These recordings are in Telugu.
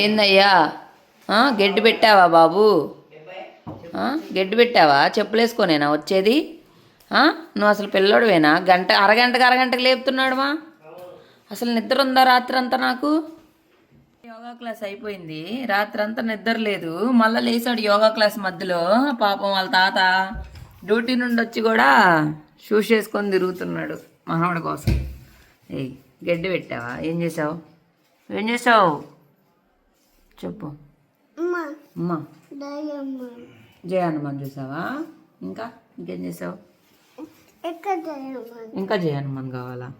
ఏందయ్యా? ఆ, గడ్డి పెట్టావా బాబు? గెడ్డు గడ్డి పెట్టావా? చెప్పులేసుకోనేనా వచ్చేది? నువ్వు అసలు పిల్లోడువేనా? గంట అరగంటకు అరగంటకు లేపుతున్నాడుమా అసలు నిద్ర ఉందా రాత్రి అంతా నాకు? యోగా క్లాస్ అయిపోయింది. రాత్రి అంతా నిద్ర లేదు. మళ్ళీ లేచాడు యోగా క్లాస్ మధ్యలో. పాపం వాళ్ళ తాత డ్యూటీ నుండి వచ్చి కూడా షూస్ చేసుకొని తిరుగుతున్నాడు మనవాడి కోసం. ఏయ్ గడ్డి పెట్టావా? ఏం చేసావు? ఏం చేసావు? చెప్పు. అమ్మా. జయ హనుమాన్ చూసావా? ఇంకా ఇంకేం చేసావు? ఇంకా జయ హనుమాన్ కావాలా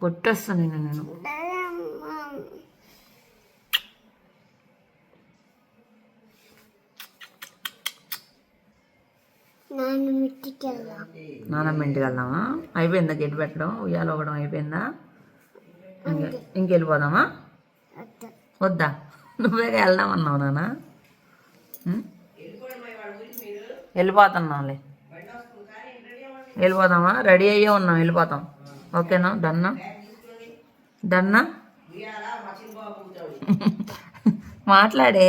కొట్టేస్తాను నేను. నేను నానమ్మ ఇంటికి వెళ్దామా? అయిపోయిందా గడ్డి పెట్టడం? ఉయ్యాలు ఒకడం అయిపోయిందా? ఇంక- ఇంకెళ్ళిపోదామా? వద్దా? నువ్వేగా వెళ్దాం అన్నావు నాన్న ఉం? వెళ్ళిపోతున్నాంలే. వెళ్ళిపోదామా? రెడీ అయ్యే ఉన్నాం వెళ్ళిపోతాం. ఓకేనా? డన్నా? డన్నా? మాట్లాడే.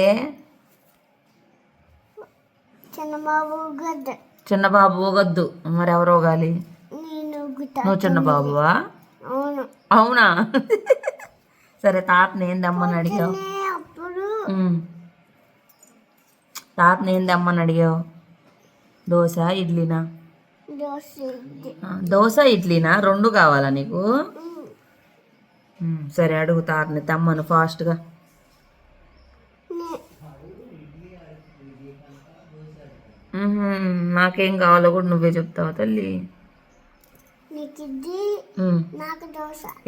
చిన్నబాబు గద్ద. చిన్నబాబు ఊగొద్దు మరి ఎవరు ఊగాలి నేను ఊగుతా నువ్వు చిన్నబాబువా? అవును. అవునా? సరే తాతని ఏం తెమ్మని అడిగావు. తాతని ఏం తెమ్మని అడిగావు? దోశ ఇడ్లీనా? దోశ ఇడ్లీనా? రెండు కావాలా నీకు? సరే అడుగు తాతని తెమ్మను ఫాస్ట్గా. నాకేం కావాలో కూడా నువ్వే చెప్తావా తల్లి?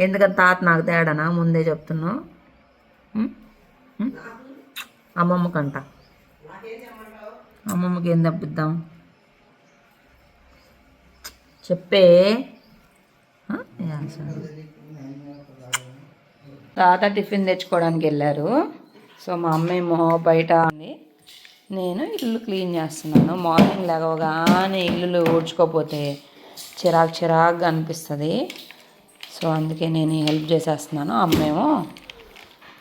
ఎందుకని తాత నాకు తేడానా? ముందే చెప్తున్నావు. అమ్మమ్మకంట. అమ్మమ్మకి ఏం తప్పిద్దాం? చెప్పే. తాత టిఫిన్ తెచ్చుకోవడానికి వెళ్ళారు. సో మా అమ్మ ఏమో బయట అని నేను ఇల్లు క్లీన్ చేస్తున్నాను. మార్నింగ్ లేవగానే ఇల్లు ఊడ్చుకోపోతే చిరాకు చిరాకుగా అనిపిస్తుంది. సో అందుకే నేను హెల్ప్ చేసేస్తున్నాను. అమ్మేమో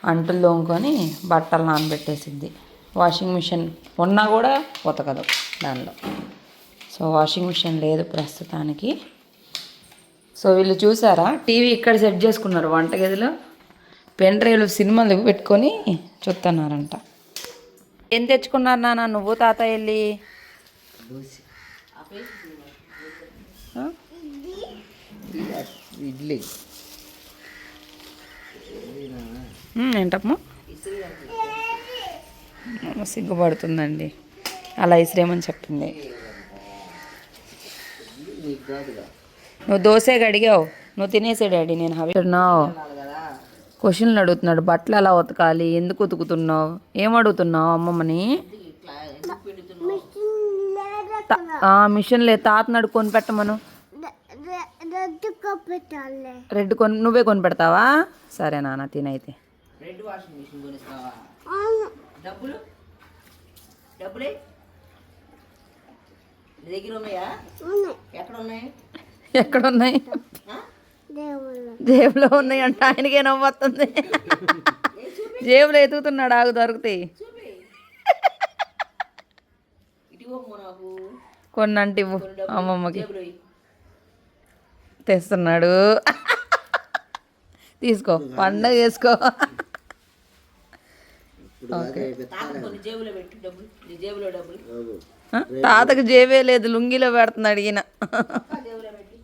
అంటులు తోముకొని బట్టలు నానబెట్టేసిద్ది. వాషింగ్ మిషన్ ఉన్నా కూడా ఉతకదు దానిలో. సో వాషింగ్ మిషన్ లేదు ప్రస్తుతానికి. సో వీళ్ళు చూసారా? టీవీ ఇక్కడ సెట్ చేసుకున్నారు వంటగదిలో పెన్ డ్రైవ్లు సినిమాలు పెట్టుకొని చూస్తున్నారంట. ఏం తెచ్చుకున్నారు నాన్న నువ్వు తాత వెళ్ళి? ఇడ్లీ. ఏంటమ్మా? సిగ్గుపడుతుందండి. అలా ఇసిరేమని చెప్పింది. నువ్వు దోశ అడిగావు నువ్వు తినేసే డాడీ నేను హవి క్వశ్చన్లు అడుగుతున్నాడు. బట్టలు ఎలా ఉతకాలి? ఎందుకు ఉతుకుతున్నావు? ఏం అడుగుతున్నావు అమ్మమ్మని? మిషన్ లేదా తా- ఆ, మిషన్ లేదు తాతను అడుగు కొని పెట్టమను. రెడ్ కొని నువ్వే కొని పెడతావా? సరే నాన్న తినైతే. రెడ్ వాషింగ్ మిషన్ కొనిస్తావా? డబ్బులు? డబ్బులే? నీ దగ్గర ఉన్నాయా? ఎక్కడ ఉన్నాయి ఎక్కడ ఉన్నాయి జేబులో ఉన్నాయి అంటే ఆయనకే నవ్వుతుంది జేబులో ఎతుకుతున్నాడు ఆగు దొరుకుతాయి కొన్ని అంటే ఇవ్వు అమ్మమ్మకి. తెస్తున్నాడు. తీసుకో పండగ చేసుకో తాత కొన్ని జేబులో పెట్టు డబ్బులు నీ జేబులో డబ్బులు ఆ? తాతకు జేబే లేదు లుంగిలో పెడుతున్నాడు ఈయన జేబులో పెట్టి.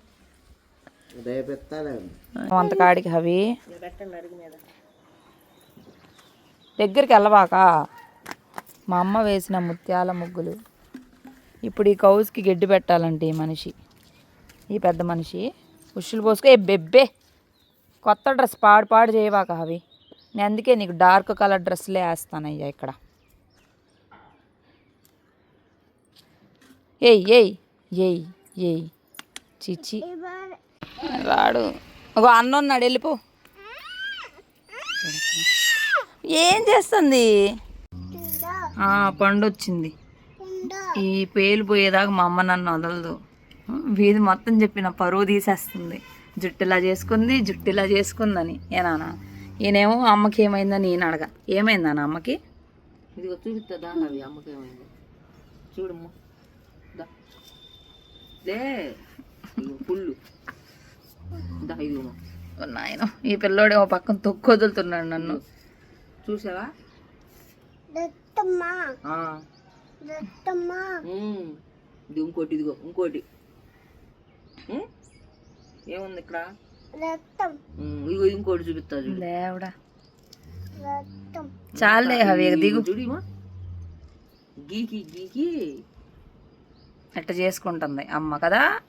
రేపు ఎత్తాలే అంత కాడికి అవి దగ్గరికి వెళ్ళవాక మా అమ్మ వేసిన ముత్యాల ముగ్గులు. ఇప్పుడు ఈ కౌస్కి గడ్డి పెట్టాలంటే ఈ మనిషి. ఈ పెద్ద మనిషి. ఉషులు పోసుకు. ఏ బెబ్బే. కొత్త డ్రెస్ పాడు పాడు చేయవాక అవి నేను అందుకే నీకు డార్క్ కలర్ డ్రెస్లే వేస్తానయ్యా ఇక్కడ. ఏయ్ ఏయ్ ఏయ్ ఏయ్. చిచి. రాడు. ఒక అన్న ఉన్నాడు వెళ్ళిపో. ఏం చేస్తుంది? పండు వచ్చింది ఈ పేలు పోయేదాకా మా అమ్మ నన్ను వదలదు. వీధి మొత్తం చెప్పిన పరువు తీసేస్తుంది. జుట్టు ఇలా చేసుకుంది జుట్టు ఇలా చేసుకుందని. ఏనానా? ఈయనేమో అమ్మకి ఏమైందని ఈయన అడగ. ఏమైందా నా అమ్మకి? ఇదిగో చూపిస్తుందా అవి అమ్మకి ఏమైంది. చూడమ్మా. దా. లే పుల్లు. దా ఇదిగో నాయన ఈ పిల్లోడే ఓ పక్కన తొక్కు వదులుతున్నాడు నన్ను. చూసావా? ఇంకోటి ఇదిగో ఇంకోటి? ఏముంది ఇక్కడ? ఇదిగో ఇంకోటి చూపిస్తా చూడు. చాలే అవి దిగు. చూడిమా గీకి గీకి. ఎట్ట చేసుకుంటుంది అమ్మ కదా?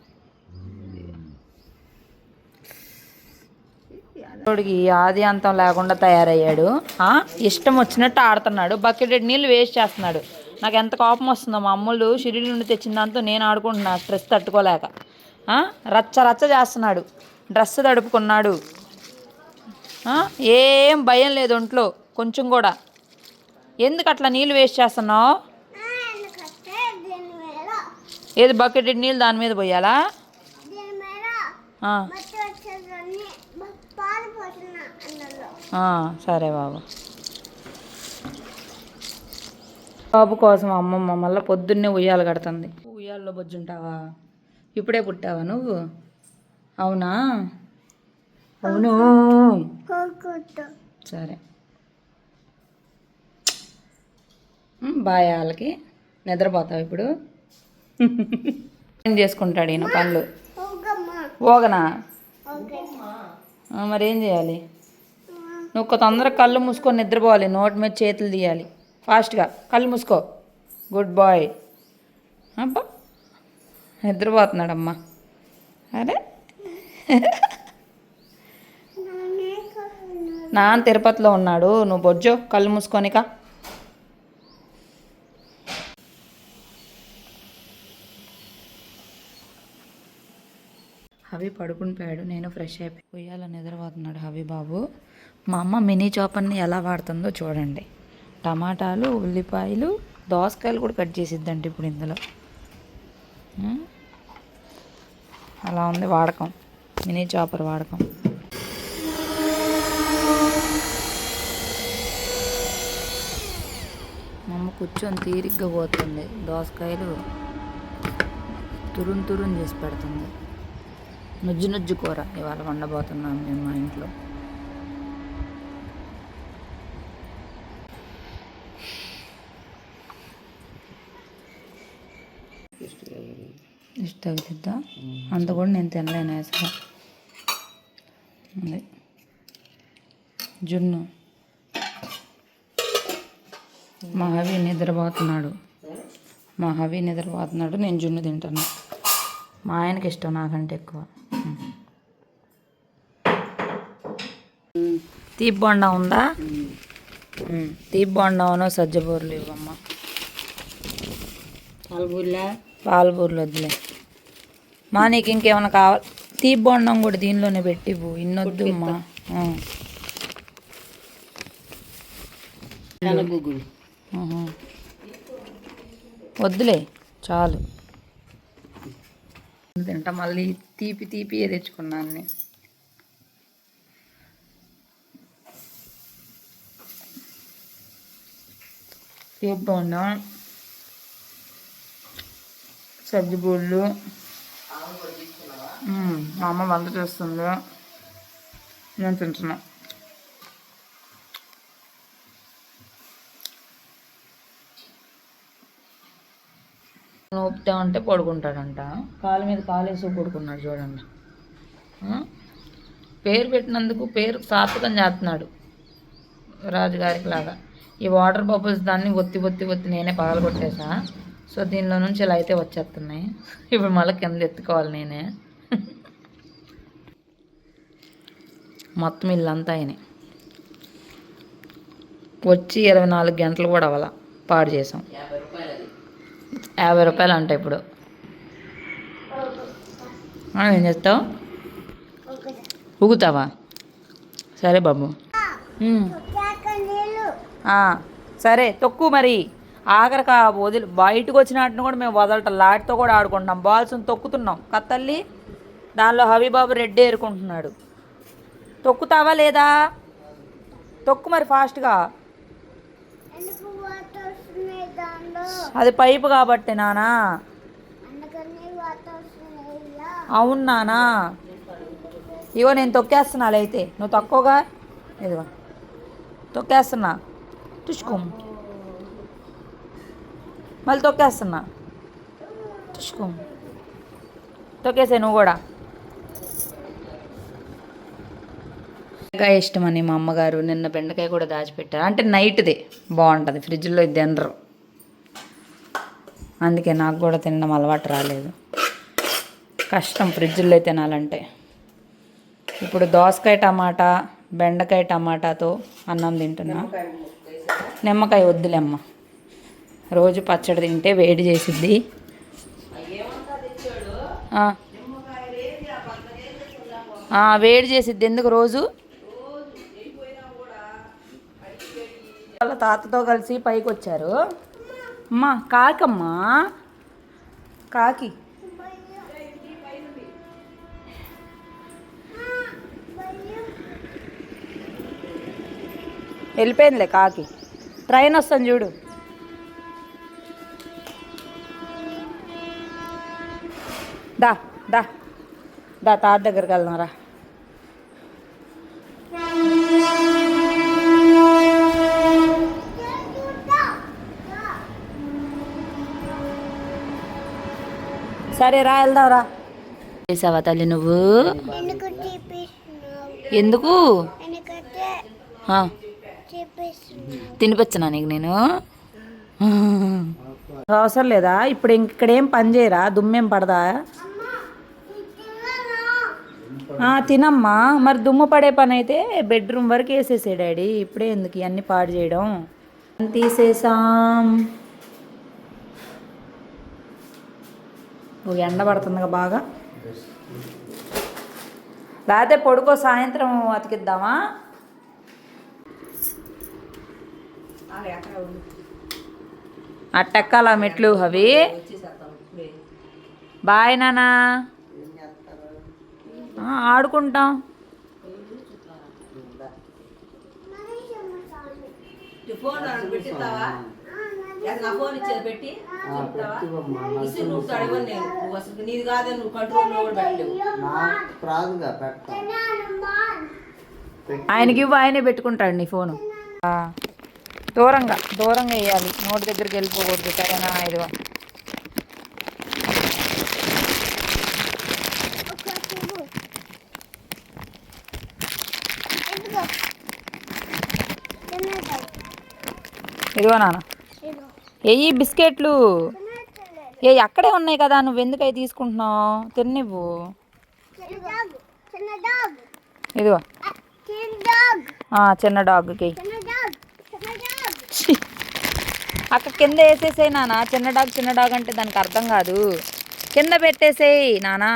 వాడికి ఆది అంతం లేకుండా తయారయ్యాడు. ఆ, ఇష్టం వచ్చినట్టు ఆడుతున్నాడు. బకెట్ నీళ్ళు వేస్ట్ చేస్తున్నాడు. నాకు ఎంత కోపం వస్తుందో మా అమ్ముళ్ళు షిరిడి నుండి తెచ్చిన దాంతో నేను ఆడుకుంటున్నా స్ట్రెస్ తట్టుకోలేక. ఆ, రచ్చ రచ్చ చేస్తున్నాడు. డ్రెస్ తడుపుకున్నాడు. ఏం భయం లేదు ఒంట్లో కొంచెం కూడా. ఎందుకు అట్లా నీళ్ళు వేస్ట్ చేస్తున్నావు? ఏది బకెట్ నీళ్ళు దాని మీద పోయాలా? సరే బాబు. బాబు కోసం అమ్మమ్మ మళ్ళీ పొద్దున్నే ఉయ్యాలు కడుతుంది. ఉయ్యాల్లో బొజ్జుంటావా? ఇప్పుడే పుట్టావా నువ్వు? అవునా? అవును. సరే. బాయ్ వాళ్ళకి నిద్రపోతావు ఇప్పుడు. ఏం చేసుకుంటాడు ఈయన పనులు? ఓగనా? మరి ఏం చేయాలి? నువ్వు తొందరగా కళ్ళు మూసుకొని నిద్రపోవాలి. నోటి మీద చేతులు తీయాలి. ఫాస్ట్గా. కళ్ళు మూసుకో. Good boy. అబ్బా. నిద్రపోతున్నాడమ్మా. అరే. నాన్న తిరుపతిలో ఉన్నాడు. నువ్వు బొజ్జో కళ్ళు మూసుకొనిక. హవి పడుకుని పోయాడు నేను ఫ్రెష్ అయిపోయి ఉయ్యాల నిద్రపోతున్నాడు హవి బాబు మా అమ్మ మినీ చాపర్ని ఎలా వాడుతుందో చూడండి. టమాటాలు ఉల్లిపాయలు దోసకాయలు కూడా కట్ చేసిద్దండి ఇప్పుడు ఇందులో. అలా ఉంది వాడకం. మినీ చాపర్ వాడకం. మమ్మ కూర్చొని తీరిగ్గా పోతుంది. దోసకాయలు తురుం తురుం చేసి పెడుతుంది. నుజ్జు నుజ్జు కూర ఇవాళ వండబోతున్నాం మేము మా ఇంట్లో. అవుతుందా అంత కూడా నేను తినలేను అసలు. అదే. జున్ను. మా హవి నిద్రపోతున్నాడు. మా హవి నిద్రపోతున్నాడు నేను జున్ను తింటాను. మా ఆయనకి ఇష్టం నాకంటే ఎక్కువ. తీపి బొండా ఉందా? తీపి బొండాను సజ్జబూరలు ఇవ్వమ్మా. పాల్గొల్లా పాలబూరలు వద్దులే. మా నీకు ఇంకేమైనా కావాలి? తీపి బొండం కూడా దీనిలోనే పెట్టి ఇవ్వు ఇన్నొద్దు అమ్మా. వద్దులే చాలు. తింటా మళ్ళీ తీపి తీపి తెచ్చుకున్నాను నేను. తీపి బొండం? సజ్జిబూళ్ళు మ్మ్. మా అమ్మ వంట చేస్తుంది. నేను తింటున్నా. నోపుతా ఉంటే పడుకుంటాడంట. కాలు మీద కాలేసి పడుకున్నాడు చూడండి. పేరు పెట్టినందుకు పేరు సార్థకం చేస్తున్నాడు. రాజుగారికి లాగా ఈ వాటర్ బబుల్స్ దాన్ని ఒత్తి ఒత్తి ఒత్తి నేనే పగలగొట్టేసా? సో దీనిలో నుంచి ఇలా అయితే వచ్చేస్తున్నాయి. ఇప్పుడు మళ్ళీ కింద ఎత్తుకోవాలి నేనే. మొత్తం ఇల్లంతా అయినాయి. వచ్చి ఇరవై నాలుగు గంటలు కూడా అవ్వాల? పాడు చేసాం. యాభై రూపాయలు అంట ఇప్పుడు. ఏం చేస్తావు? ఊగుతావా? సరే బాబు. సరే తొక్కు మరి. ఆఖరికి ఆ వదిలి బయటకు వచ్చిన కూడా మేము వదలటం లాటితో కూడా ఆడుకుంటున్నాం. బాల్స్ని తొక్కుతున్నాం. కత్తల్లి దానిలో హబీబాబు రెడ్డి ఏరుకుంటున్నాడు. తొక్కుతావా లేదా? తొక్కు మరి ఫాస్ట్గా. అది పైపు కాబట్టి నానా. అవును నానా. ఇగో నేను తొక్కేస్తున్నాలే అయితే. నువ్వు తక్కువగా ఇదిగో. తొక్కేస్తున్నా. తుష్కుమ్. మళ్ళీ తొక్కేస్తున్నా. తుష్కుం. తొక్కేసే నువ్వు కూడా. బెండకాయ ఇష్టమని మా అమ్మగారు నిన్న బెండకాయ కూడా దాచిపెట్టారు. అంటే నైట్దే బాగుంటుంది ఫ్రిడ్జ్లో ఇది తినరు. అందుకే నాకు కూడా తినడం అలవాటు రాలేదు. కష్టం ఫ్రిడ్జ్లో తినాలంటే. ఇప్పుడు దోసకాయ టమాటా బెండకాయ టమాటాతో అన్నం తింటున్నా. నిమ్మకాయ వద్దులేమ్మ రోజు పచ్చడి తింటే వేడి చేసిద్ది. వేడి చేసిద్ది. ఎందుకు రోజు? వాళ్ళ తాతతో కలిసి పైకి వచ్చారు అమ్మా కాకమ్మా. కాకి. వెళ్ళిపోయిందిలే కాకి. ట్రైన్ వస్తాను చూడు. దా దా. దా తాత దగ్గరికి వెళ్దాం రా. సరే రా వెళ్దాం రా. చేసావా తల్లి నువ్వు? ఎందుకు? తినిపించనా నీకు నేను? అవసరం లేదా? ఇప్పుడు ఇంక ఇక్కడ ఏం పని చేయరా? దుమ్మేం పడదా? తినమ్మా. మరి దుమ్ము పడే పని అయితే బెడ్రూమ్ వరకు వేసేసే డాడీ. ఇప్పుడే ఎందుకు ఇవన్నీ పాడు చేయడం? తీసేసాం. ఓ ఎండ పడుతుందిగా బాగా. లేకపోతే పొడుకో సాయంత్రం అతికిద్దామా? అట్టెక్కాల మెట్లు అవి? బాయ్ నానా ఆడుకుంటాం. ఫోన్ నన్ను పెట్టిస్తావా? లేదా నా ఫోన్ ఇచ్చేది పెట్టి? చెప్తావా? ఇసి నువ్వు తడవని నేను. నువ్వు అసలు నీది కాదే నువ్వు కంట్రోల్లో కూడా పెట్టలేవు. నాకు రాదుగా పెట్ట. ఆయనకి ఇవ్వు ఆయనే పెట్టుకుంటాడు నీ ఫోను. ఆ, దూరంగా దూరంగా వేయాలి. నోటి దగ్గరికి వెళ్ళిపోకూడదు సరేనా ఇదిగో ఎందుకో తినట్లేదు ఇదిగో నాన్న. ఏయి బిస్కెట్లు? ఏ అక్కడే ఉన్నాయి కదా నువ్వు ఎందుకు అవి తీసుకుంటున్నావు? తిన్నివ్వు. ఇదిగో. చిన్న డాగ్కి! అక్కడ కింద వేసేసేయి నాన్న. చిన్న డాగ్ చిన్న డాగ్ అంటే దానికి అర్థం కాదు. కింద పెట్టేసేయి నానా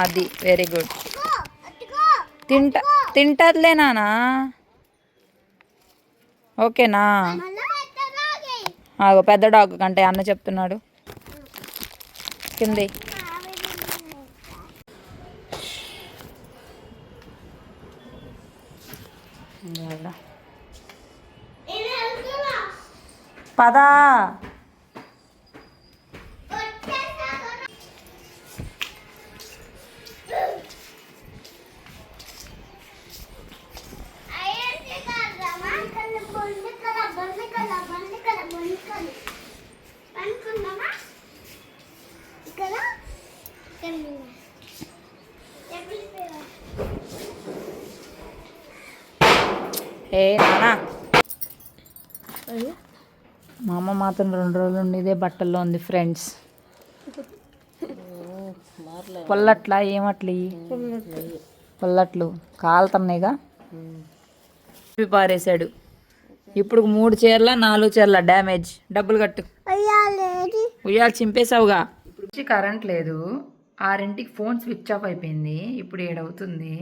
అది వెరీ గుడ్ తింటా తింటదిలే నానా ఓకేనా? ఆగో పెద్ద డాగ్ కంటే అన్న చెప్తున్నాడు. కింది. పదా వచ్చేసా అయ్యేసి కాదమ్మా కళ్ళ బొండి కల బొండి కల బొండి కల బొండి కల అనుకున్నామా ఇక్కడ ఇక్కడ చెప్పిపోయా ఏ నానా మాత్రం రెండు రోజులు ఉండి ఇదే బట్టల్లో ఉంది ఫ్రెండ్స్ పొల్లట్లా ఏమట్లి? పొల్లట్లు. కాలుతున్నాయిగా. పారేశాడు. ఇప్పుడు మూడు చీరల నాలుగు చీరల డ్యామేజ్ డబ్బులు కట్టు. అయ్యాలేది ఉయ్యాలు చింపేశావుగా. ఇప్పుడు కరెంట్ లేదు. ఆరింటికి ఫోన్ స్విచ్ ఆఫ్ అయిపోయింది. ఇప్పుడు ఏడవుతుంది.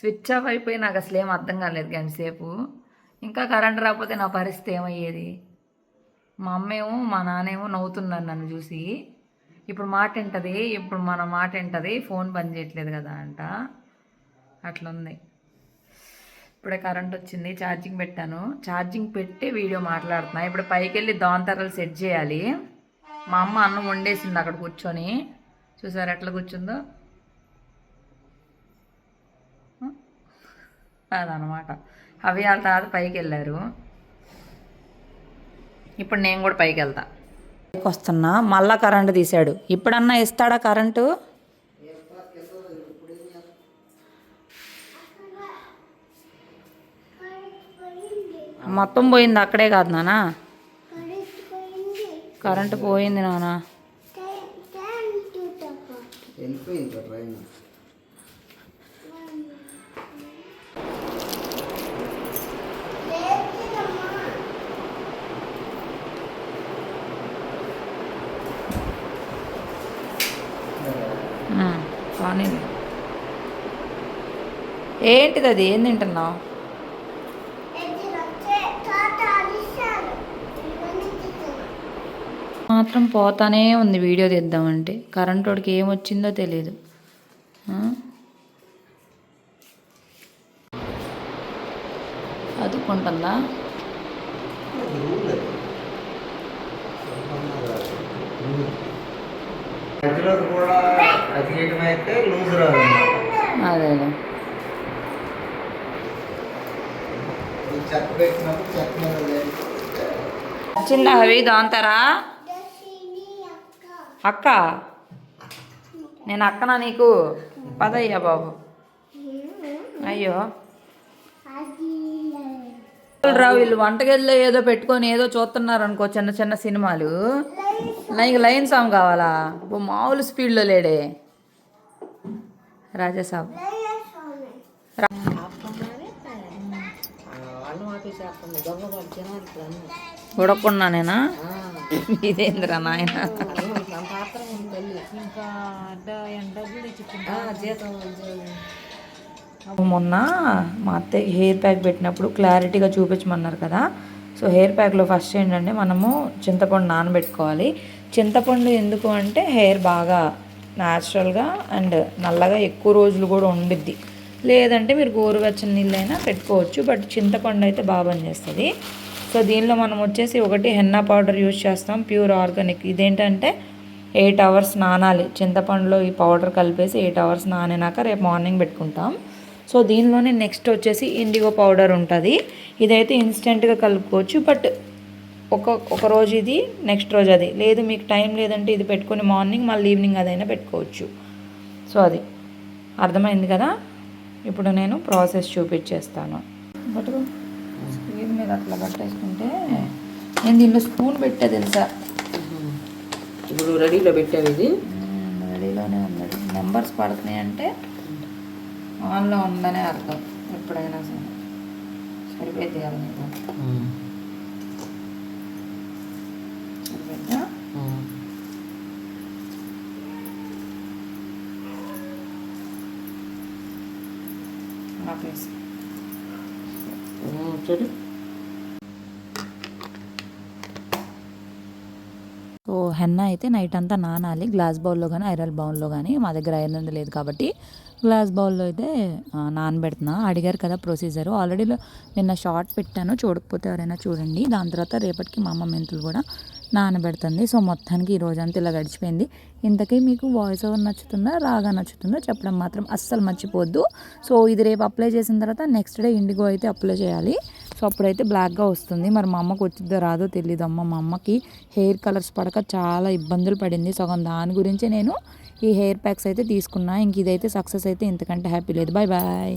స్విచ్ ఆఫ్ అయిపోయి నాకు అసలు ఏం అర్థం కాలేదు గంట సేపు ఇంకా కరెంట్ రాకపోతే నా పరిస్థితి ఏమయ్యేది? మా అమ్మేమో మా నాన్నేమో నవ్వుతున్నారు నన్ను చూసి. ఇప్పుడు మాట వింటది ఇప్పుడు మన మాట వింటది ఫోన్ బంద్ చేయట్లేదు కదా అంట. అట్లుంది. ఇప్పుడే కరెంట్ వచ్చింది ఛార్జింగ్ పెట్టాను. ఛార్జింగ్ పెట్టి వీడియో మాట్లాడుతున్నా. ఇప్పుడు పైకి వెళ్ళి దోంతరలు సెట్ చేయాలి. మా అమ్మ అన్నం వండేసింది అక్కడ కూర్చొని. చూసారు ఎట్లా కూర్చుందో? అదనమాట అవి వాళ్ళ తర్వాత పైకి వెళ్ళారు ఇప్పుడు నేను కూడా పైకి వెళ్తా. పైకి వస్తున్నా మళ్ళా కరెంటు తీశాడు. ఇప్పుడన్నా ఇస్తాడా కరెంటు మొత్తం పోయింది అక్కడే కాదు నానా. కరెంటు పోయింది నానా. ఏంటిది అది? ఏం తింటున్నావు? మాత్రం పోతానే ఉంది వీడియో తీద్దామంటే. కరెంట్ వాడికి ఏమొచ్చిందో తెలియదు? అదుకుంటుందా మధ్యలో కూడా అతికేయటం అయితే లూజ్ రాదు అదే చెక్క పెట్టినప్పుడు చెక్క మీద లేదు. చిన్న అవి దాంతారా అక్క అక్క. నేను అక్కనా నీకు? పదయ్యా బాబు. అయ్యో. రావు వీళ్ళు వంటగదిలో ఏదో పెట్టుకొని ఏదో చూస్తున్నారు అనుకో చిన్న చిన్న సినిమాలు. లైక్ లైన్ సాంగ్ కావాలా? మామూలు స్పీడ్లో లేడే. రాజాసాబు లయస్వామి అన్నం ఆపేసేస్తుంది దొంగ వాడు జనాలు ఇప్పుడు అన్నం ఉడకున్నానేనా ఇదేంద్రా నాయన? మొన్న మా అత్తయ్య హెయిర్ ప్యాక్ పెట్టినప్పుడు క్లారిటీగా చూపించమన్నారు కదా. సో హెయిర్ ప్యాక్లో ఫస్ట్ ఏంటంటే మనము చింతపండు నానబెట్టుకోవాలి. చింతపండు ఎందుకు అంటే హెయిర్ బాగా న్యాచురల్గా అండ్ నల్లగా ఎక్కువ రోజులు కూడా ఉండిద్ది. లేదంటే మీరు గోరువెచ్చని నీళ్ళైనా పెట్టుకోవచ్చు బట్ చింతపండు అయితే బాగా పనిచేస్తుంది. సో దీనిలో మనం వచ్చేసి ఒకటి హెన్నా పౌడర్ యూజ్ చేస్తాం. Pure organic. ఇదేంటంటే ఎయిట్ అవర్స్ నానాలి. చింతపండులో ఈ పౌడర్ కలిపేసి ఎయిట్ అవర్స్ నానినాక రేపు మార్నింగ్ పెట్టుకుంటాం. సో దీనిలోనే నెక్స్ట్ వచ్చేసి ఇండిగో పౌడర్ ఉంటుంది. ఇదైతే ఇన్స్టెంట్గా కలుపుకోవచ్చు. బట్ ఒక ఒక రోజు ఇది నెక్స్ట్ రోజు అది. లేదు మీకు టైం లేదంటే ఇది పెట్టుకుని మార్నింగ్ మళ్ళీ ఈవినింగ్ అదైనా పెట్టుకోవచ్చు. సో అది అర్థమైంది కదా? ఇప్పుడు నేను ప్రాసెస్ చూపించేస్తాను. బట్ స్క్రీన్ మీద అట్లా పట్టేసుకుంటే నేను దీనిలో స్పూన్ పెట్టే తెలుసా? ఇప్పుడు రెడీలో పెట్టావు ఇది? రెడీలోనే ఉన్నది నెంబర్స్ పడుతున్నాయి అంటే ఆన్లో ఉందనే అర్థం. ఎప్పుడైనా సరే. సరిపోయింది చూడు సో హెన్న అయితే నైట్ అంతా నానాలి. గ్లాస్ బౌల్లో కానీ ఐరల్ బౌల్లో కానీ మా దగ్గర ఐరన్ లేదు కాబట్టి గ్లాస్ బౌల్లో అయితే నానబెడుతున్నా. అడిగారు కదా ప్రొసీజర్. ఆల్రెడీ నిన్న షార్ట్ పెట్టాను. చూడకపోతే ఎవరైనా చూడండి. దాని తర్వాత రేపటికి మా అమ్మ మెంతులు కూడా నానబెడుతుంది. సో మొత్తానికి ఈ రోజంతా ఇలా గడిచిపోయింది. ఇంతకీ మీకు వాయిస్ ఓవర్ నచ్చుతుందా రాగా నచ్చుతుందో చెప్పడం మాత్రం అస్సలు మర్చిపోవద్దు సో ఇది రేపు అప్లై చేసిన తర్వాత నెక్స్ట్ డే ఇండిగో అయితే అప్లై చేయాలి. సో అప్పుడైతే బ్లాక్గా వస్తుంది. మరి మా అమ్మకు వచ్చిద్దో రాదో తెలియదు అమ్మ మా అమ్మకి హెయిర్ కలర్స్ పడక చాలా ఇబ్బందులు పడింది. సగం దాని గురించి నేను ఈ హెయిర్ ప్యాక్స్ అయితే తీసుకున్నా. ఇంక ఇదైతే సక్సెస్ అయితే ఇంతకంటే హ్యాపీ లేదు. Bye bye